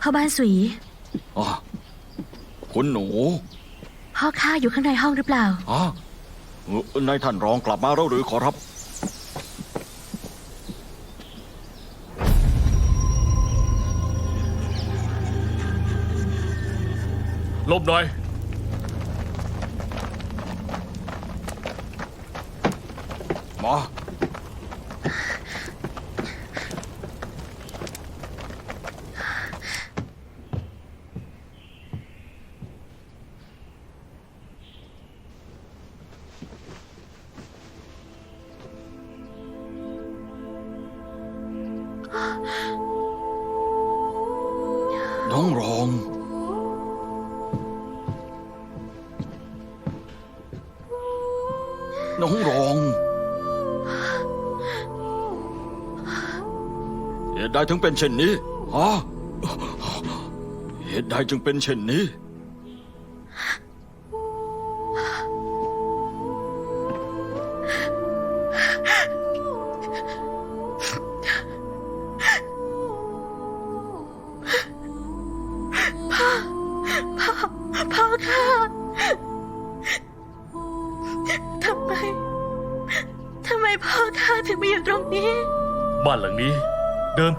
พ่อบ้านสุยอะคุณหนูพ่อข้าอยู่ข้างในห้องหรือเปล่าอะเอ่อนายท่านรองกลับมาแล้วหรือขอรับหลบหน่อย มา น้องรองเหตุใดถึงเป็นเช่นนี้ฮะเหตุใดจึงเป็นเช่นนี้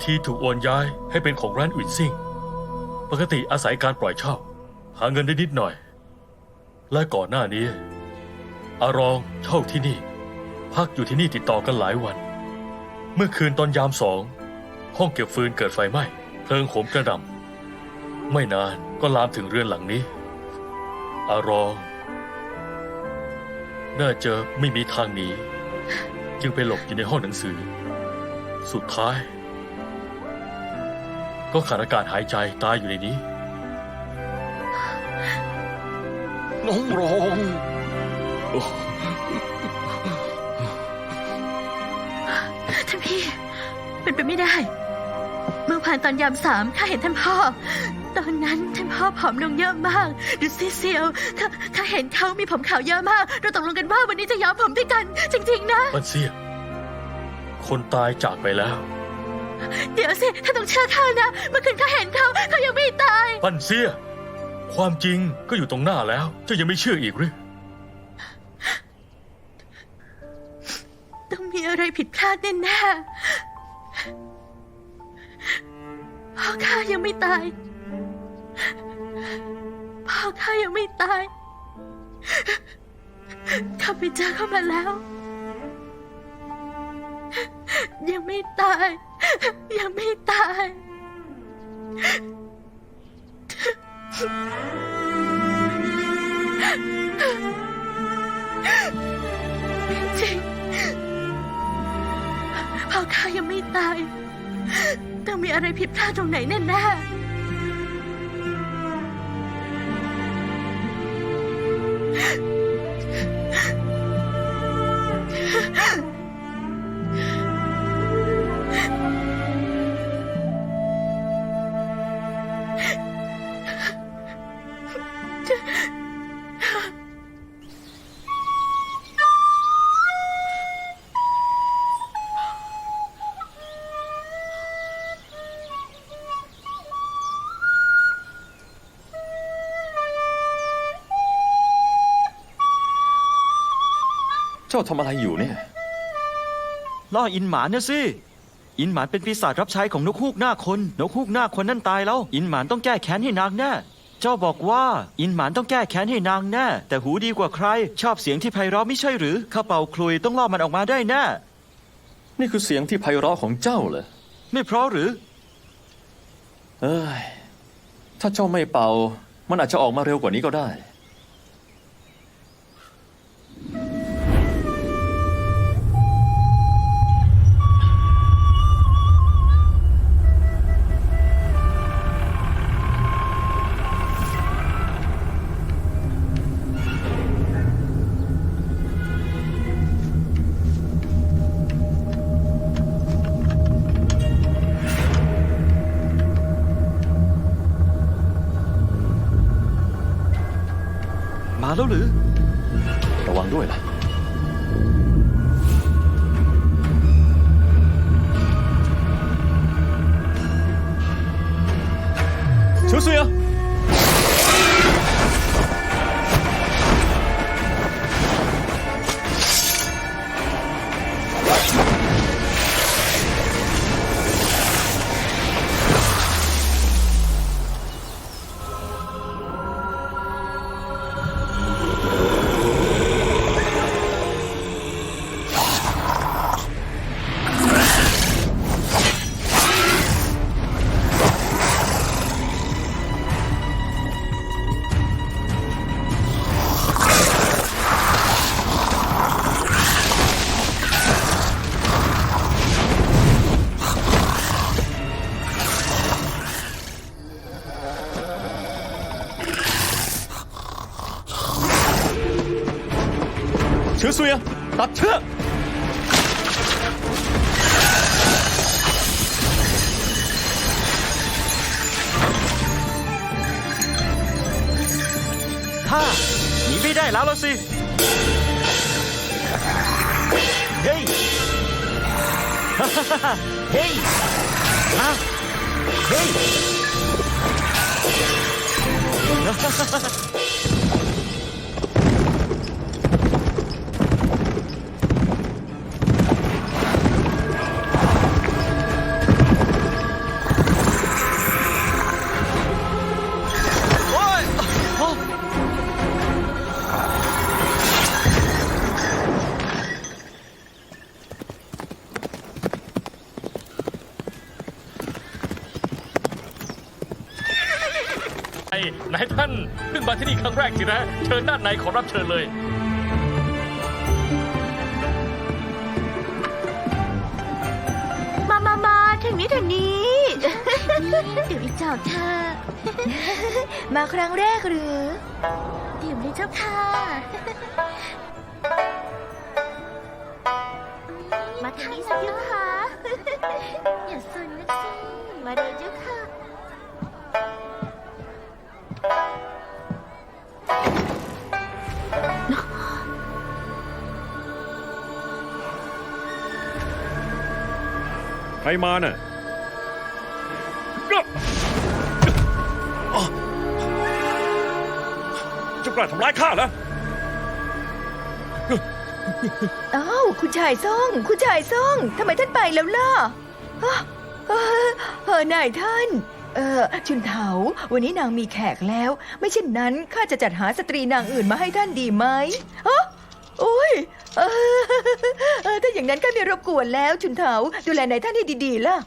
ทีถูกโอนย้ายให้เป็นของร้านอุ่นซิ่ง ปกติอาศัยการปล่อยเช่า หาเงินได้นิดหน่อย และก่อนหน้านี้ อารองเช่าที่นี่ พักอยู่ที่นี่ติดต่อกันหลายวัน เมื่อคืนตอนยามสอง ห้องเก็บฟืนเกิดไฟไหม้เพลิงโหมกระหน่ำไม่นานก็ลามถึงเรือนหลังนี้ อารอง น่าจะไม่มีทางหนีจึงไปหลบอยู่ในห้องหนังสือ สุดท้าย ก็ขาดอากาศหายใจตายอยู่ในนี้ น้องรองโอ้ท่านพี่ เป็นไปไม่ได้ เมื่อผ่านตอนยามสามข้าเห็นท่านพ่อ ตอนนั้นท่านพ่อผอมลงเยอะมากดูซีเซียวข้าข้าเห็นเขามีผมขาวเยอะมาก เราตกลงกันว่าวันนี้จะย้อมผมด้วยกัน จริง ๆ นะ มันเสีย คนตายจากไปแล้ว เดี๋ยวสิท่านต้องเชื่อข้านะ เมื่อคืนข้าเห็นเขาเขายังไม่ตาย ปันเสีย ความจริงก็อยู่ตรงหน้าแล้ว เจ้ายังไม่เชื่ออีกหรือ ต้องมีอะไรผิดพลาดแน่ๆพ่อข้ายังไม่ตาย พ่อข้ายังไม่ตาย ข้าไปเจอเขามาแล้ว ยังไม่ตาย ยังไม่ตาย จริงพ่อข้ายังไม่ตาย ต้องมีอะไรผิดพลาดตรงไหนแน่ๆาทำอะไรอยู่เนี่ย ล่ออินหมานนะสิ อินหมานเป็นปีศาจรับใช้ของนกฮูกหน้าคน นกฮูกหน้าคนนั่นตายแล้ว อินหมานต้องแก้แค้นให้นางแน่ เจ้าบอกว่าอินหมานต้องแก้แค้นให้นางแน่ แต่หูดีกว่าใคร ชอบเสียงที่ไพเราะไม่ใช่หรือ ข้าเป่าคลุยต้องล่อมันออกมาได้แน่ นี่คือเสียงที่ไพเราะของเจ้าเหรอ ไม่เพราะหรือ เอ้ย ถ้าเจ้าไม่เป่า มันอาจจะออกมาเร็วกว่านี้ก็ได้ แล้วหรือ ฮ่าหนีไม่ได้แล้วละสิเฮ้ยเฮ้ยฮะเฮ้ยโนายท่านเพิ่งมาที่นี่ครั้งแรกสินะ เชิญด้านในขอรับเชิญเลย มามามาทางนี้ทางนี้ เดี๋ยวอีจอกค่ะมาครั้งแรกหรือ เดี๋ยวเลยเจ้าค่ะ มาทางนี้สิเจ้าค่ะ อย่าสนนักสิมาเลยเจ้าค่ะ ใครมาน่ะจะกล้าทำร้ายข้าเหรออ้าวคุณชายซ่อง คุณชายซ่องทำไมท่านไปแล้วล่ะฮะเออเออนายท่าน เออชุนเถาวันนี้นางมีแขกแล้ว ไม่เช่นนั้นข้าจะจัดหาสตรีนางอื่นมาให้ท่านดีไหมฮะ โอ้ยเออเออถ้าอย่างนั้นก็ไม่รบกวนแล้วชุนเถาดูแลนายท่านให้ดีๆล่ะ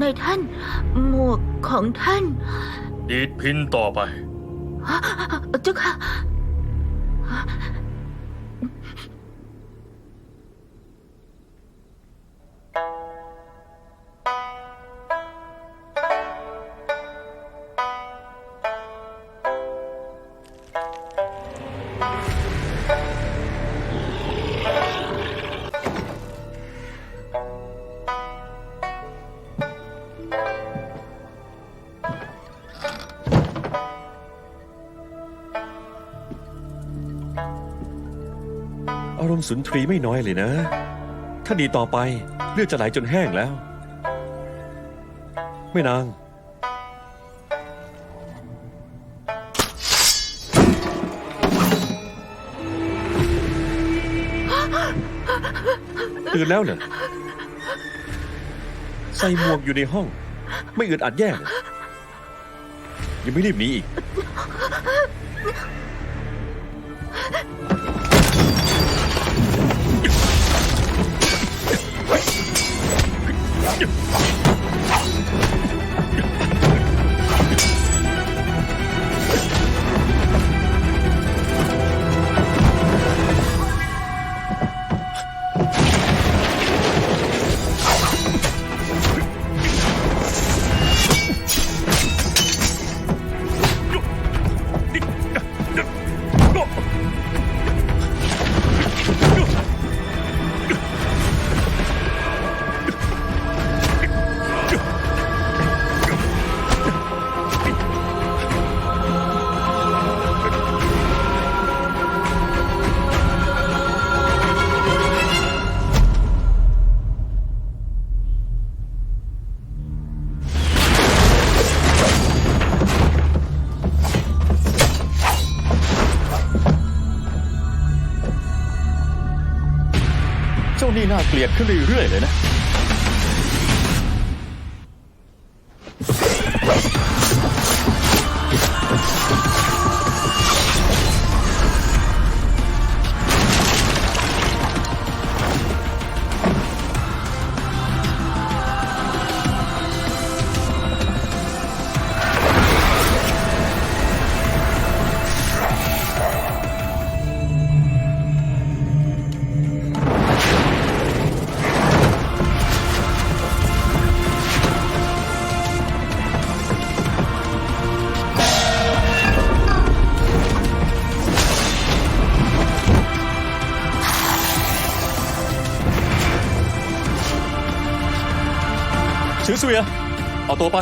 ในท่าน หมวกของท่าน ดีดพินต่อไป เจ้าค่ะ อ สุนทรีไม่น้อยเลยนะ ถ้าดีต่อไปเลือดจะไหลจนแห้งแล้ว ไม่นาง ตื่นแล้วเหรอใส่หมวกอยู่ในห้อง ไม่อึดอัดแย่ยังไม่รีบหนีอีก เจ้านี่น่าเกลียดขึ้นเรื่อยๆเลยนะ ชื่อเสวียเอาตัวไป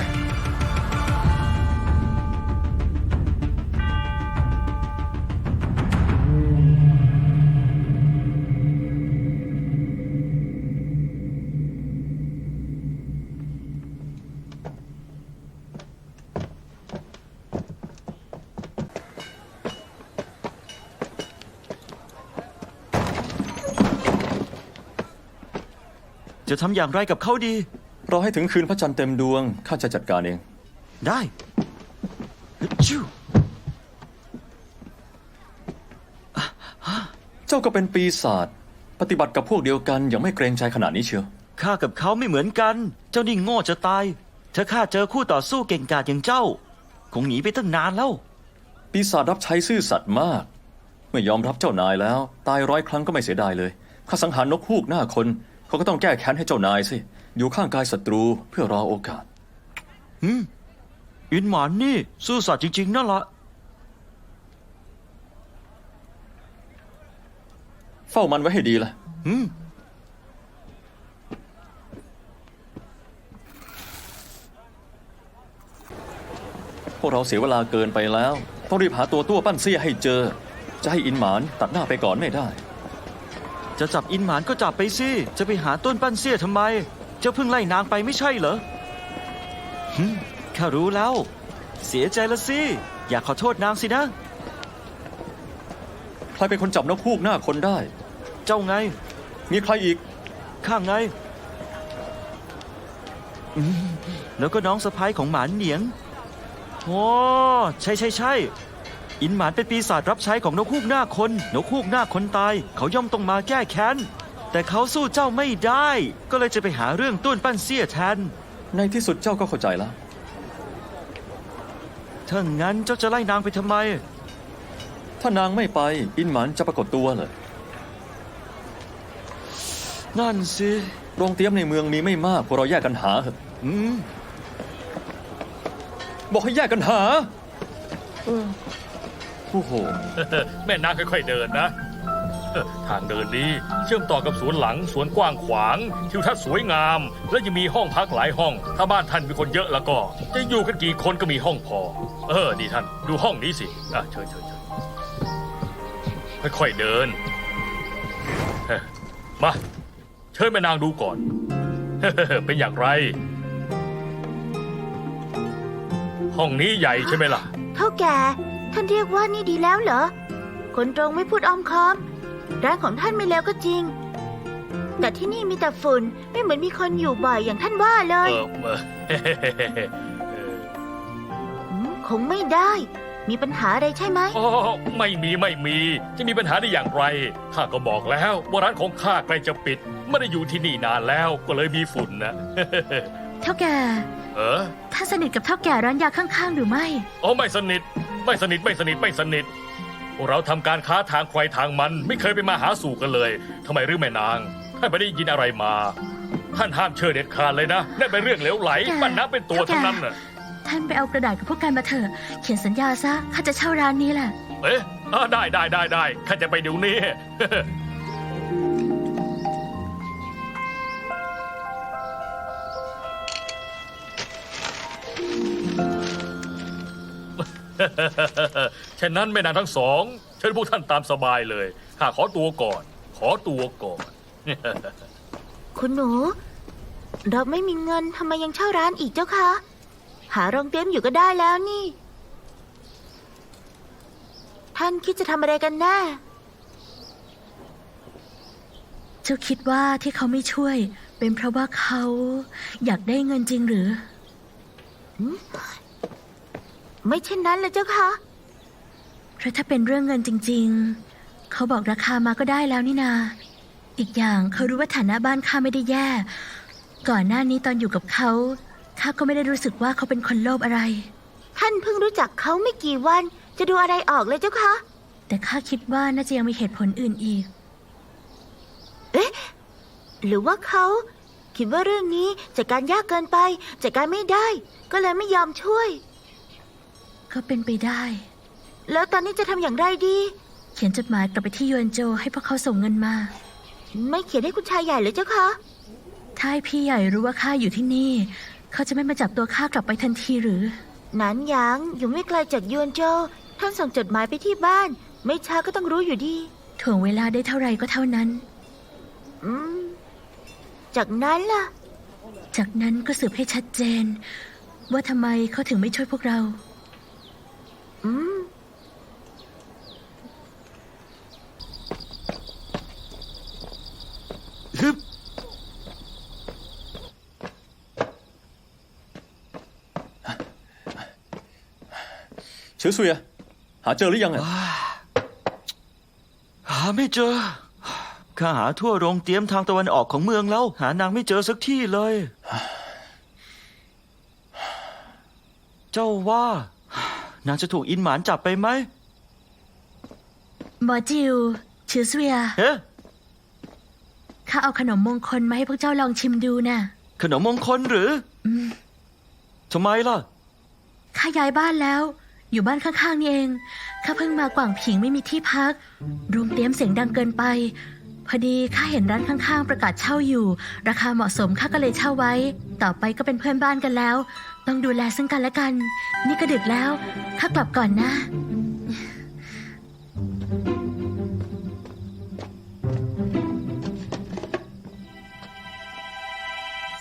จะทำอย่างไรกับเขาดี รอให้ถึงคืนพระจันทร์เต็มดวงข้าจะจัดการเอง ได้ชิวเจ้าก็เป็นปีศาจปฏิบัติกับพวกเดียวกันยังไม่เกรงใจขนาดนี้เชียวข้ากับเขาไม่เหมือนกัน เจ้านี่โง่จะตาย ถ้าข้าเจอคู่ต่อสู้เก่งกาจอย่างเจ้า คงหนีไปตั้งนานแล้ว ปีศาจรับใช้ซื่อสัตย์มากเมื่อยอมรับเจ้านายแล้ว ตายร้อยครั้งก็ไม่เสียดายเลยข้าสังหารนกฮูกหน้าคน เขาก็ต้องแก้แค้นให้เจ้านายสิ อยู่ข้างกายศัตรูเพื่อรอโอกาสอินหมานนี่ ซื่อสัตย์จริง ๆ นั่นละเฝ้ามันไว้ให้ดีล่ะอืมพวกเราเสียเวลาเกินไปแล้ว ต้องรีบหาตัวตัวปั้นเสี้ยให้เจอ จะให้อินหมานตัดหน้าไปก่อนไม่ได้ จะจับอินหมานก็จับไปสิ จะไปหาต้นปั้นเสี้ยทำไม เจ้าเพิ่งไล่นางไปไม่ใช่เหรอหึข้ารู้แล้ว เสียใจละสิ อยากขอโทษนางสินะ ใครเป็นคนจับนกฮูกหน้าคนได้ เจ้าไง มีใครอีก ข้างไงอืมแล้วก็น้องสะพ้ายของหมานเหนียง โอ้ ใช่ใช่ใช่ อินหมานเป็นปีศาจรับใช้ของนกฮูกหน้าคน นกฮูกหน้าคนตาย เขาย่อมต้องมาแก้แค้น แต่เขาสู้เจ้าไม่ได้ ก็เลยจะไปหาเรื่องต้นปั้นเสี้ยแทน ในที่สุดเจ้าก็เข้าใจแล้วถ้างั้นเจ้าจะไล่นางไปทำไม ถ้านางไม่ไป อินหมานจะปรากฏตัวเหรอนั่นสิ โรงเตรียมในเมืองมีไม่มากพวกเราแยกกันหาเถอะอืม บอกให้แยกกันหา เออ โอ้โหแม่นางค่อยๆเดินนะเออทางเดินนี้เชื่อมต่อกับสวนหลังสวนกว้างขวาง ทิวทัศน์สวยงาม และยังมีห้องพักหลายห้อง ถ้าบ้านท่านมีคนเยอะแล้วก็ จะอยู่กันกี่คนก็มีห้องพอ เออดีท่าน ดูห้องนี้สิอะเชิญเชิญเชิญค่อยๆเดินเฮ้มาเชิญแม่นางดูก่อน เป็นอย่างไร ห้องนี้ใหญ่ใช่ไหมล่ะ เท่าแก่ ท่านเรียกว่านี่ดีแล้วเหรอ คนตรงไม่พูดอ้อมค้อม ร้านของท่านไม่แล้วก็จริง แต่ที่นี่มีแต่ฝุ่น ไม่เหมือนมีคนอยู่บ่อยอย่างท่านว่าเลเอย อเออมคงไม่ได้ มีปัญหาอะไรใช่ไหม อ๋อไม่มีไม่มี จะมีปัญหาได้อย่างไรข้าก็บอกแล้วว่าร้านของข้าใกล้จะปิด ไม่ได้อยู่ที่นี่นานแล้วก็เลยมีฝุ่นนะ เท่าแก่ เออท่านสนิทกับเท่าแก่ร้านยาข้างๆ หรือไม่ อ๋อไม่สนิท ไม่สนิทไม่สนิทไม่สนิทพวกเราทำการค้าทางใครทางมัน ไม่เคยไปมาหาสู่กันเลยทำไมหรือแม่นางท่านไม่ได้ยินอะไรมา ท่านห้ามเชื่อเด็ดขาดเลยนะนั่นเป็นเรื่องเหลวไหลแกมันนับเป็นตัวทั้งนั้นน่ะท่านไปเอากระดาษกับพวกกันมาเถอะ เขียนสัญญาซะข้าจะเช่าร้านนี้แหละ เอ๊ะอ่าได้ได้ได้ได้ข้าจะไปเดี๋ยวนี้ ฉะนั้นแม่นางทั้งสอง เชิญพวกท่านตามสบายเลยข้าขอตัวก่อน ขอตัวก่อน คุณหนู เราไม่มีเงินทำไมยังเช่าร้านอีกเจ้าคะ หาโรงเตรียมอยู่ก็ได้แล้วนี่ ท่านคิดจะทำอะไรกันแน่ เจ้าคิดว่าที่เขาไม่ช่วย เป็นเพราะว่าเขาอยากได้เงินจริงหรือ ไม่เช่นนั้นเลยเจ้าคะเพราะถ้าเป็นเรื่องเงินจริง ๆ เขาบอกราคามาก็ได้แล้วนี่นา อีกอย่างเขารู้ว่าฐานะบ้านข้าไม่ได้แย่ ก่อนหน้านี้ตอนอยู่กับเขาข้าก็ไม่ได้รู้สึกว่าเขาเป็นคนโลภอะไร ท่านเพิ่งรู้จักเขาไม่กี่วัน จะดูอะไรออกเลยเจ้าคะ แต่ข้าคิดว่าน่าจะยังมีเหตุผลอื่นอีกหรือว่าเขาคิดว่าเรื่องนี้จัดการยากเกินไปจัดการไม่ได้ ก็เลยไม่ยอมช่วย ก็เป็นไปได้ แล้วตอนนี้จะทำอย่างไรดี เขียนจดหมายกลับไปที่ยวนโจให้พวกเขาส่งเงินมา ไม่เขียนให้คุณชายใหญ่เลยเจ้าคะถ้าให้พี่ใหญ่รู้ว่าข้าอยู่ที่นี่ เขาจะไม่มาจับตัวข้ากลับไปทันทีหรือ หนานหยางอยู่ไม่ไกลจากยวนโจวท่านส่งจดหมายไปที่บ้าน ไม่ช้าก็ต้องรู้อยู่ดี ถ่วงเวลาได้เท่าไหร่ก็เท่านั้น อืม จากนั้นล่ะ จากนั้นก็สืบให้ชัดเจน ว่าทำไมเขาถึงไม่ช่วยพวกเรา อืม ฮึบ เชื้อเสุยหาเจอหรือยังอะหาไม่เจอ ข้าหาทั่วโรงเตรียมทางตะวันออกของเมืองแล้ว หานางไม่เจอสักที่เลย เจ้าว่า นางจะถูกอินหมานจับไปไหมหมอจิวชื่อเสวียเฮ้ข้าเอาขนมมงคลมาให้พวกเจ้าลองชิมดูนะขนมมงคลหรืออทำไมล่ะ ข้าย้ายบ้านแล้ว อยู่บ้านข้างๆนี่เอง ข้าเพิ่งมากว่างผิงไม่มีที่พักโรงเตรียมเสียงดังเกินไป พอดีข้าเห็นร้านข้างๆ ประกาศเช่าอยู่ ราคาเหมาะสมข้าก็เลยเช่าไว้ ต่อไปก็เป็นเพื่อนบ้านกันแล้ว ต้องดูแลซึ่งกันและกัน นี่ก็ดึกแล้ว ข้ากลับก่อนนะ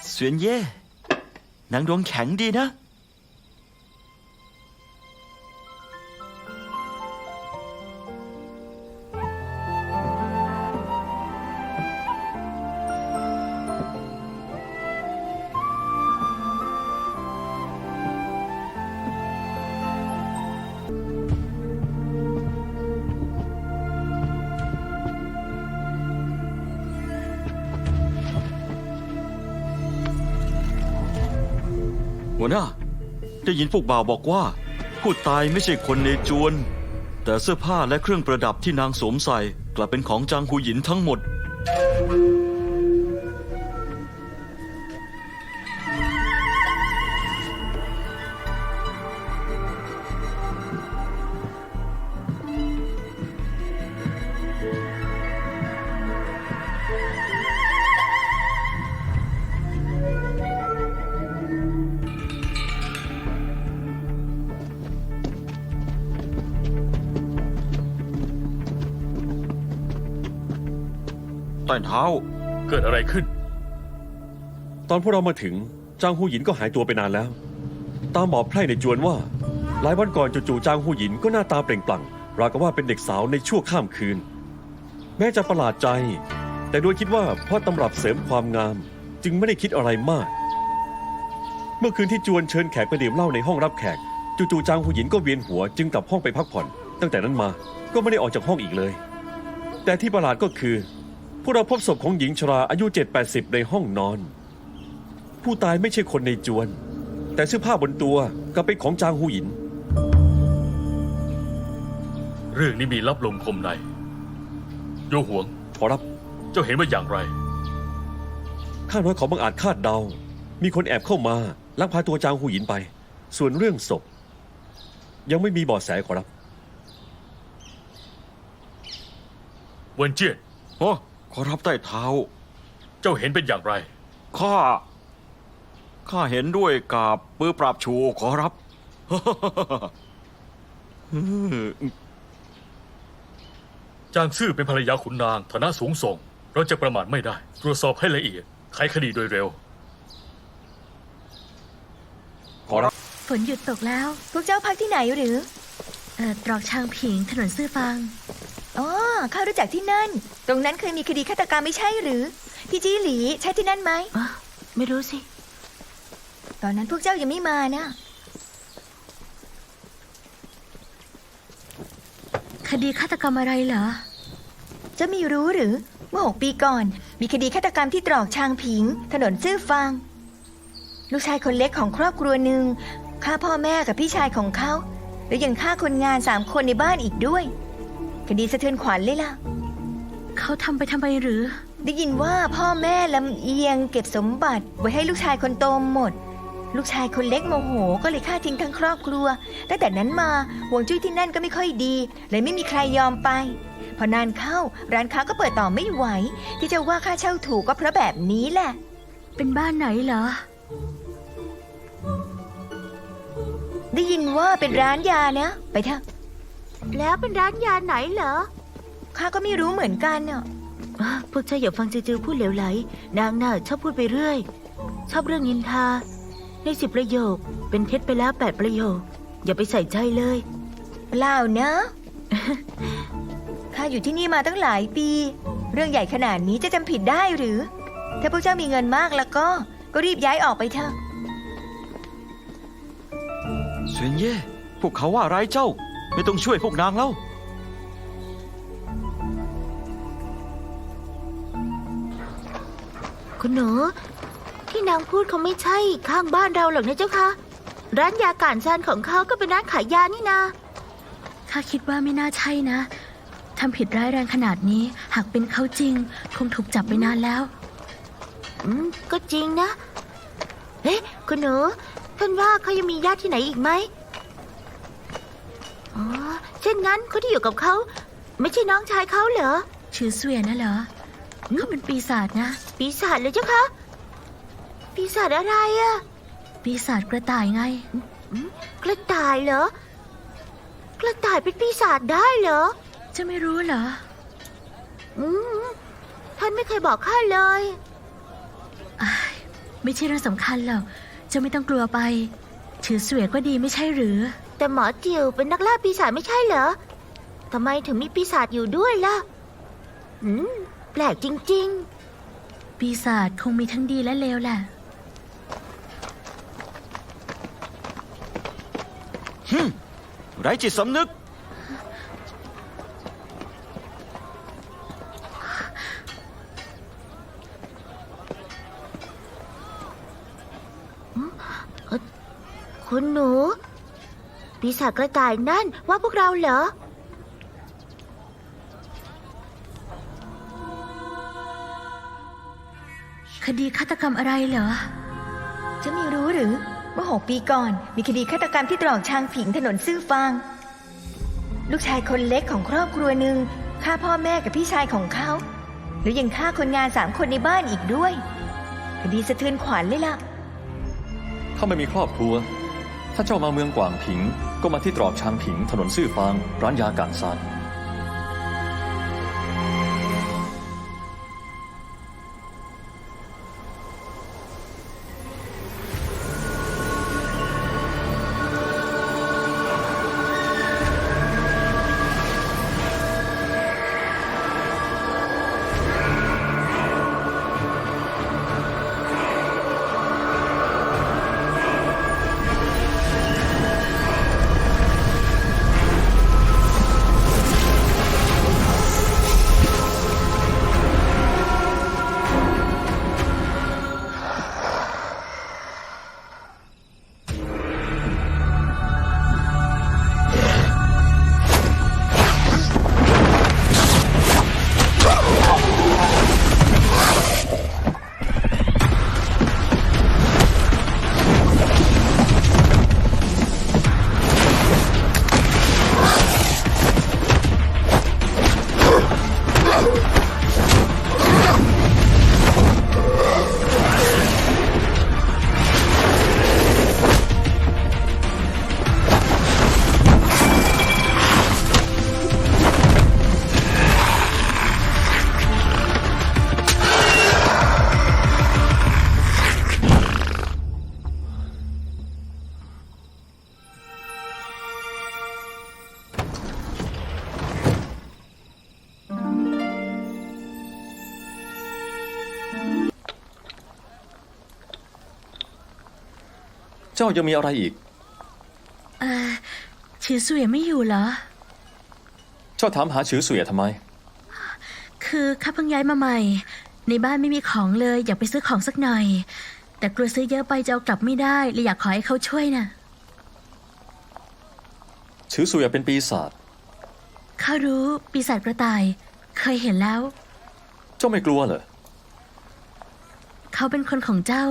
เสวียนเย่นางดวงแข็งดีนะ ได้ยินพวกบ่าวบอกว่า ผู้ตายไม่ใช่คนในจวน แต่เสื้อผ้าและเครื่องประดับที่นางสวมใส่ กลับเป็นของจางหูหยินทั้งหมด เท้า เกิดอะไรขึ้น ตอนพวกเรามาถึงจางหูหยินก็หายตัวไปนานแล้ว ตามหมอไพร่ในจวนว่า หลายวันก่อนจู่ๆจางหูหยินก็หน้าตาเปล่งปลั่งราวกับว่าเป็นเด็กสาวในชั่วข้ามคืน แม้จะประหลาดใจ แต่โดยคิดว่าเพราะตำรับเสริมความงาม จึงไม่ได้คิดอะไรมาก เมื่อคืนที่จวนเชิญแขกไปดื่มเหล้าในห้องรับแขก จู่ๆจางหูหยินก็เวียนหัวจึงกลับห้องไปพักผ่อน ตั้งแต่นั้นมาก็ไม่ได้ออกจากห้องอีกเลย แต่ที่ประหลาดก็คือ พวกเราพบศพของหญิงชราอายุ 7-80 ในห้องนอน ผู้ตายไม่ใช่คนในจวน แต่เสื้อผ้าบนตัวก็เป็นของจางหูหยิน เรื่องนี้มีลับลมคมใน โยหวง ขอรับ เจ้าเห็นว่าอย่างไร ข้าน้อยเขาบังอาจคาดเดา มีคนแอบเข้ามาลักพาตัวจางหูหยินไป ส่วนเรื่องศพ ยังไม่มีเบาะแสขอรับ เวนเจียนโอ้ ขอรับใต้เท้า เจ้าเห็นเป็นอย่างไร ข้า ข้าเห็นด้วยกับปื้อปราบชูขอรับ จางซื่อเป็นภรรยาขุนนางฐานะสูงส่ง เราจะประมาทไม่ได้ ตรวจสอบให้ละเอียดไขคดีโดยเร็ว ขอรับ ฝนหยุดตกแล้ว พวกเจ้าพักที่ไหนหรือ เอ่อตรอกชางผิงถนนซื่อฟาง อ๋อข้ารู้จักที่นั่น ตรงนั้นเคยมีคดีฆาตกรรมไม่ใช่หรือ พี่จีหลีใช่ที่นั่นไหมอะไม่รู้สิ ตอนนั้นพวกเจ้ายังไม่มานะ คดีฆาตกรรมอะไรเหรอเจะไมีรู้หรือเมื่อหกปีก่อน มีคดีฆาตกรรมที่ตรอกชางผิง ถนนซื่อฟาง ลูกชายคนเล็กของครอบครัวหนึ่งฆ่าพ่อแม่กับพี่ชายของเขา แล้วยังฆ่าคนงานสามคนในบ้านอีกด้วย คดีสะเทือนขวัญเลยล่ะ เขาทำไปทำไมหรือ ได้ยินว่าพ่อแม่ลำเอียงเก็บสมบัติไว้ให้ลูกชายคนโตหมด ลูกชายคนเล็กโมโห ก็เลยฆ่าทิ้งทั้งครอบครัว ตั้งแต่นั้นมาห่วงจุ้ยที่นั่นก็ไม่ค่อยดี เลยไม่มีใครยอมไป พอนานเข้าร้านค้าก็เปิดต่อไม่ไหว ที่จะว่าค่าเช่าถูกก็เพราะแบบนี้แหละ เป็นบ้านไหนเหรอ ได้ยินว่าเป็นร้านยานะ ไปเถอะ แล้วเป็นร้านยาไหนเหรอ ข้าก็ไม่รู้เหมือนกันอะอะพวกเจ้าอย่าฟังจือๆพูดเหลวไหล นางน่ะชอบพูดไปเรื่อย ชอบเรื่องนินทา ในสิบประโยค เป็นเท็จไปแล้วแปดประโยค อย่าไปใส่ใจเลย เปล่านะ ข้าอยู่ที่นี่มาตั้งหลายปี เรื่องใหญ่ขนาดนี้จะจำผิดได้หรือ ถ้าพวกเจ้ามีเงินมากแล้วก็ ก็รีบย้ายออกไปเถอะ เสวียนเย่พวกเขาว่าร้ายเจ้า ไม่ต้องช่วยพวกนางแล้ว คุณหนูที่นางพูดเขาไม่ใช่ข้างบ้านเราหรอกนะเจ้าคะร้านยาการซานของเขาก็เป็นร้านขายยานี่นาข้าคิดว่าไม่น่าใช่นะทำผิดร้ายแรงขนาดนี้ หากเป็นเขาจริง คงถูกจับไปนานแล้ว อืมก็จริงนะ เอ๊ะคุณหนูท่านว่าเขายังมีญาติที่ไหนอีกไหมอ๋อ เช่นนั้นคนที่อยู่กับเขา ไม่ใช่น้องชายเขาเหรอ ชื่อเสวียนนะเหรอเขาเป็นปีศาจนะ ปีศาจเลยเจ้าคะ ปีศาจอะไรอะปีศาจกระต่ายไง กระต่ายเหรอ กระต่ายเป็นปีศาจได้เหรอ จะไม่รู้เหรอ อืมท่านไม่เคยบอกข้าเลยอ้ายไม่ใช่เรื่องสำคัญหรอกเจะไม่ต้องกลัวไป ถือเสวียนก็ดีไม่ใช่หรือ แต่หมอเจียวเป็นนักล่าปีศาจไม่ใช่เหรอทำไมถึงมีปีศาจอยู่ด้วยล่ะอืมแปลกจริงปีศาจคงมีทั้งดีและเลวแหละไร้จิตสำนึกๆคุณหนู ปีศาจกระต่ายนั่นว่าพวกเราเหรอ คดีฆาตกรรมอะไรเหรอ จะไม่รู้หรือ เมื่อหกปีก่อน มีคดีฆาตกรรมที่ตรอกชางผิงถนนซื่อฟาง ลูกชายคนเล็กของครอบครัวหนึ่งฆ่าพ่อแม่กับพี่ชายของเขา แล้วยังฆ่าคนงานสามคนในบ้านอีกด้วยคดีสะเทือนขวัญเลยล่ะ ถ้าไม่มีครอบครัว ถ้าเจ้ามาเมืองกวางผิง ก็มาที่ตรอกชางผิงถนนซื่อฟางร้านยากาศซาน จ้ายังมีอะไรอีกเออชื่อสุยไม่อยู่เหรอ เจ้าถามหาฉือเสวียทำไม คือข้าเพิ่งย้ายมาใหม่ ในบ้านไม่มีของเลยอยากไปซื้อของสักหน่อย แต่กลัวซื้อเยอะไปจะเอากลับไม่ได้เลยอยากขอให้เขาช่วยน่ะฉือเสวียเป็นปีศาจข้ารู้ปีศาจกระต่าย เคยเห็นแล้ว เจ้าไม่กลัวเหรอ เขาเป็นคนของเจ้า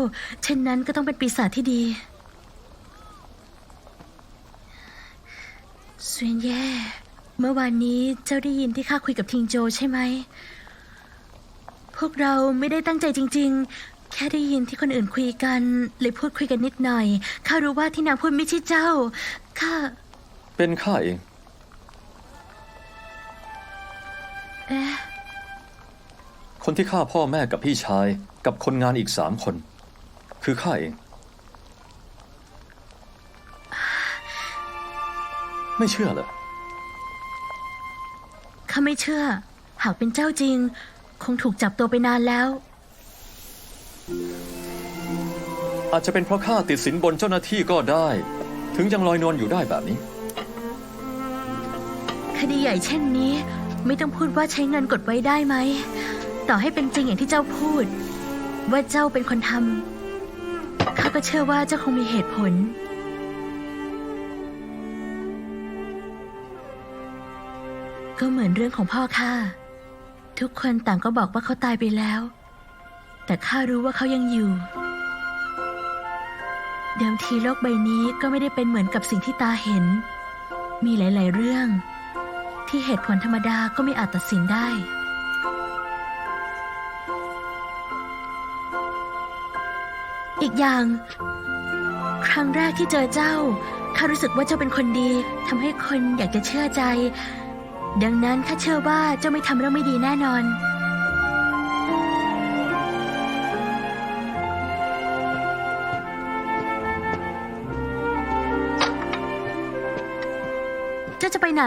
เช่นนั้นก็ต้องเป็นปีศาจที่ดี เสวียนแย่ เมื่อวานนี้เจ้าได้ยินที่ข้าคุยกับทิงโจใช่ไหม พวกเราไม่ได้ตั้งใจจริง ๆ แค่ได้ยินที่คนอื่นคุยกันเลยพูดคุยกันนิดหน่อย ข้ารู้ว่าที่นางพูดไม่ใช่เจ้า ข้า เป็นข้าเอง เอ๊ะ คนที่ฆ่าพ่อแม่กับพี่ชายกับคนงานอีกสามคน คือข้าเอง ไม่เชื่อเหรอข้าไม่เชื่อ หากเป็นเจ้าจริง คงถูกจับตัวไปนานแล้ว อาจจะเป็นเพราะข้าติดสินบนเจ้าหน้าที่ก็ได้ ถึงยังลอยนวลอยู่ได้แบบนี้ คดีใหญ่เช่นนี้ ไม่ต้องพูดว่าใช้เงินกดไว้ได้ไหม ต่อให้เป็นจริงอย่างที่เจ้าพูด ว่าเจ้าเป็นคนทำข้าก็เชื่อว่าเจ้าคงมีเหตุผล ก็เหมือนเรื่องของพ่อข้าทุกคนต่างก็บอกว่าเขาตายไปแล้ว แต่ข้ารู้ว่าเขายังอยู่ เดิมทีโลกใบนี้ก็ไม่ได้เป็นเหมือนกับสิ่งที่ตาเห็น มีหลาย ๆ เรื่อง ที่เหตุผลธรรมดาก็ไม่อาจตัดสินได้อีกอย่าง ครั้งแรกที่เจอเจ้าข้ารู้สึกว่าเจ้าเป็นคนดีทำให้คนอยากจะเชื่อใจ ดังนั้นข้าเชื่อว่าเจ้าไม่ทำเรื่องไม่ดีแน่นอน เจ้าจะไปไหน